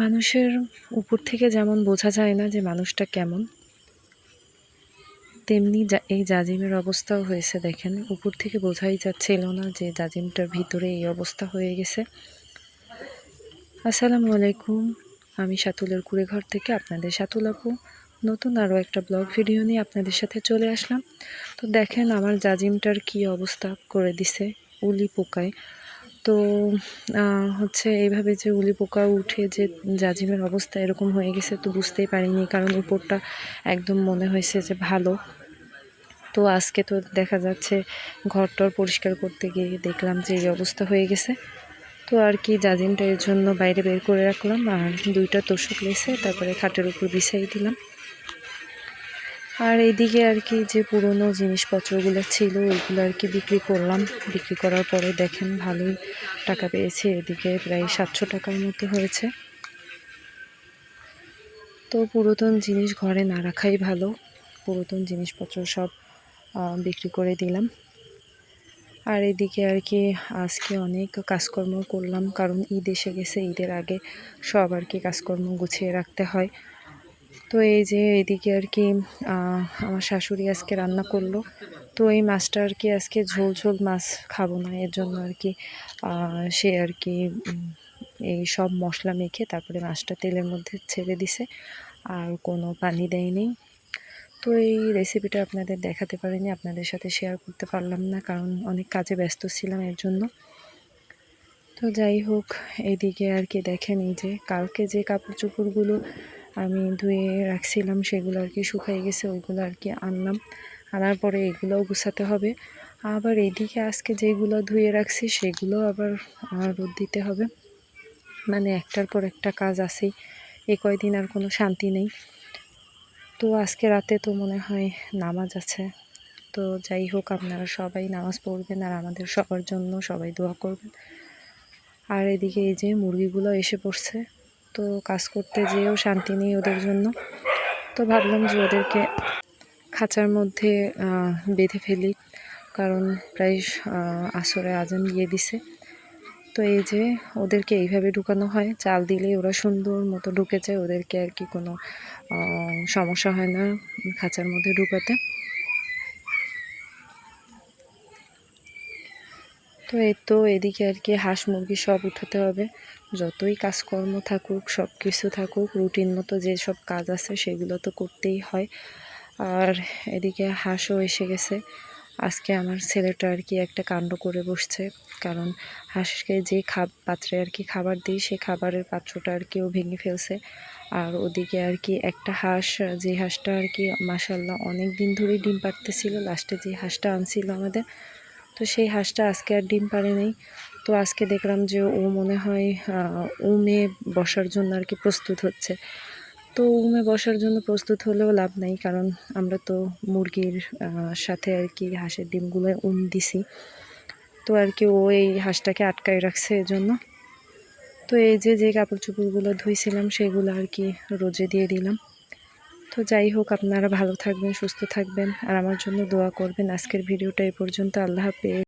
মানুষের উপর থেকে যেমন বোঝা যায় না যে মানুষটা কেমন, তেমনি এই জাজিমের অবস্থাও হয়েছে দেখেন। উপর থেকে বোঝাই যাচ্ছিল না যে জাজিমটার ভিতরে এই অবস্থা হয়ে গেছে। আসসালামু আলাইকুম, আমি সাতুলের কুড়েঘর থেকে আপনাদের সাতুল আপু। নতুন আরও একটা ব্লগ ভিডিও নিয়ে আপনাদের সাথে চলে আসলাম। তো দেখেন আমার জাজিমটার কি অবস্থা করে দিছে উলি পোকায়। তো হচ্ছে এইভাবে যে উলি পোকা উঠে যে জাজিমের অবস্থা এরকম হয়ে গেছে তো বুঝতেই পারিনি, কারণ উপরটা একদম মনে হয়েছে যে ভালো। তো আজকে তো দেখা যাচ্ছে ঘরটর পরিষ্কার করতে গিয়ে দেখলাম যে এই অবস্থা হয়ে গেছে। তো আর কি জাজিমটা এর জন্য বাইরে বের করে রাখলাম আর দুইটা তোষক লেসে তারপরে খাটের উপর বিছাই দিলাম। আর এইদিকে আর কি যে পুরনো জিনিসপত্রগুলো ছিল ওইগুলো আর কি বিক্রি করলাম। বিক্রি করার পরে দেখেন ভালোই টাকা পেয়েছে, এদিকে প্রায় সাতশো টাকার মতো হয়েছে। তো পুরাতন জিনিস ঘরে না রাখাই ভালো। পুরাতন জিনিসপত্র সব বিক্রি করে দিলাম। আর এদিকে আর কি আজকে অনেক কাজকর্ম করলাম, কারণ ঈদ এসে গেছে, ঈদের আগে সব আর কি কাজকর্ম গুছিয়ে রাখতে হয়। তো এই যে এদিকে আর কি আমার শাশুড়ি আজকে রান্না করল। তো এই মাছটা আর কি আজকে ঝোল ঝোল মাছ খাব না, এর জন্য আর কি সে আর কি এই সব মশলা মেখে তারপরে মাছটা তেলের মধ্যে ছেড়ে দিছে, আর কোনো পানি দেয়নি। তো এই রেসিপিটা আপনাদের দেখাতে পারিনি, আপনাদের সাথে শেয়ার করতে পারলাম না, কারণ অনেক কাজে ব্যস্ত ছিলাম এর জন্য। তো যাই হোক, এদিকে আর কি দেখেন এই যে, কালকে যে কাপড় চোপড়গুলো আমি ধুয়ে রাখছিলাম, সেগুলো আর কি শুকাই গেছে, ওইগুলো আর কি আনলাম। আনার পরে এগুলোও গুছাতে হবে। আবার এদিকে আজকে যেগুলো ধুয়ে রাখছি, সেগুলো আবার রোদ দিতে হবে। মানে একটার পর একটা কাজ আছেই, এ কয়দিন আর কোনো শান্তি নেই। তো আজকে রাতে তো মনে হয় নামাজ আছে। তো যাই হোক, আপনারা সবাই নামাজ পড়বেন আর আমাদের সবার জন্য সবাই দোয়া করবেন। আর এদিকে এই যে মুরগিগুলো এসে পড়ছে তো কাজ করতে যেয়েও শান্তি নেই ওদের জন্য। তো ভাবলাম যে ওদেরকে খাঁচার মধ্যে বেঁধে ফেলি। কারণ প্রায় আসরে আজান দিয়ে দিছে। তো এই যে ওদেরকে এইভাবে ঢুকানো হয়, চাল দিলে ওরা সুন্দর মতো ঢুকে যায় ওদেরকে আর কি কোনো সমস্যা হয় না খাঁচার মধ্যে ঢুকাতে। তো এই তো এদিকে আর কি হাঁস মুরগি সব উঠাতে হবে। যতই কাজকর্ম থাকুক, সব কিছু থাকুক রুটিন মতো যে সব কাজ আছে সেগুলো তো করতেই হয়। আর এদিকে হাঁসও এসে গেছে। আজকে আমার ছেলেটা আর কি একটা কাণ্ড করে বসছে। কারণ হাঁসকে যে খাব, পাত্রে আর কি খাবার দিই সেই খাবারের পাত্রটা আর কি ও ভেঙে ফেলছে। আর ওদিকে আর কি একটা হাঁস, যে হাঁসটা আর কি মাসাল্লাহ অনেক দিন ধরেই ডিম পাড়তেছিল লাস্টে যে হাঁসটা আনছিল আমাদের তো সেই হাঁসটা আজকে আর ডিম পারে নাই। তো আজকে দেখলাম যে ও মনে হয় উমে বসার জন্য আর কি প্রস্তুত হচ্ছে। তো উমে বসার জন্য প্রস্তুত হলেও লাভ নাই, কারণ আমরা তো মুরগির সাথে আর কি হাঁসের ডিমগুলো উম দিছি। তো আর কি ও এই হাঁসটাকে আটকায় রাখছে এজন্য। তো এই যে যে কাপড় চোপড়গুলো ধুইছিলাম, সেগুলো আর কি রোজে দিয়ে দিলাম। তো যাই হোক, আপনারা ভালো থাকবেন, সুস্থ থাকবেন, আর আমার জন্য দোয়া করবেন। আজকের ভিডিওটা এই পর্যন্ত। আল্লাহ হাফেজ।